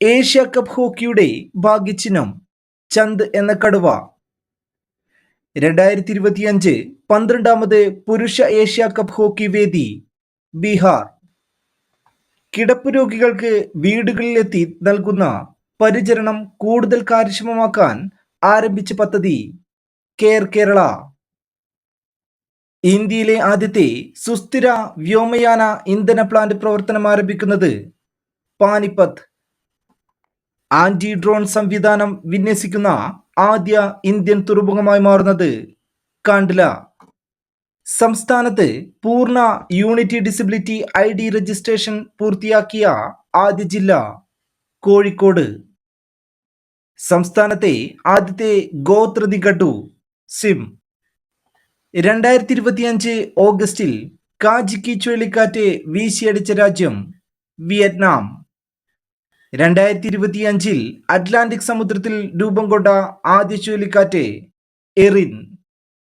Asia cup ഹോക്കിയുടെ ഭാഗ്യചിഹ്നം ചന്ദ് എന്ന കടുവ. രണ്ടായിരത്തി ഇരുപത്തിയഞ്ച് പന്ത്രണ്ടാമത് പുരുഷ ഏഷ്യ കപ്പ് ഹോക്കി വേദി ബീഹാർ. കിടപ്പ് രോഗികൾക്ക് വീടുകളിലെത്തി നൽകുന്ന പരിചരണം കൂടുതൽ കാര്യക്ഷമമാക്കാൻ ആരംഭിച്ച പദ്ധതി കെയർ കേരള. ഇന്ത്യയിലെ ആദ്യത്തെ സുസ്ഥിര വ്യോമയാന ഇന്ധന പ്ലാന്റ് പ്രവർത്തനം ആരംഭിക്കുന്നത് പാനിപ്പത്ത് ആന്റി ഡ്രോൺ സംവിധാനം വിന്യസിക്കുന്ന ആദ്യ ഇന്ത്യൻ തുറമുഖമായി മാറുന്നത് കാണ്ടില സംസ്ഥാനത്ത് പൂർണ unique disability I D registration പൂർത്തിയാക്കിയ ആദ്യ ജില്ല കോഴിക്കോട്. സംസ്ഥാനത്തെ ആദ്യത്തെ ഗോത്ര ഗഡു സിം. രണ്ടായിരത്തി ഇരുപത്തിയഞ്ച് ഓഗസ്റ്റിൽ കാജിക്കി ചുഴലിക്കാറ്റ് വീശിയടിച്ച രാജ്യം വിയറ്റ്നാം. രണ്ടായിരത്തി ഇരുപത്തിയഞ്ചിൽ അറ്റ്ലാന്റിക് സമുദ്രത്തിൽ രൂപം കൊണ്ട ആദ്യ ചുഴലിക്കാറ്റ് എറിൻ.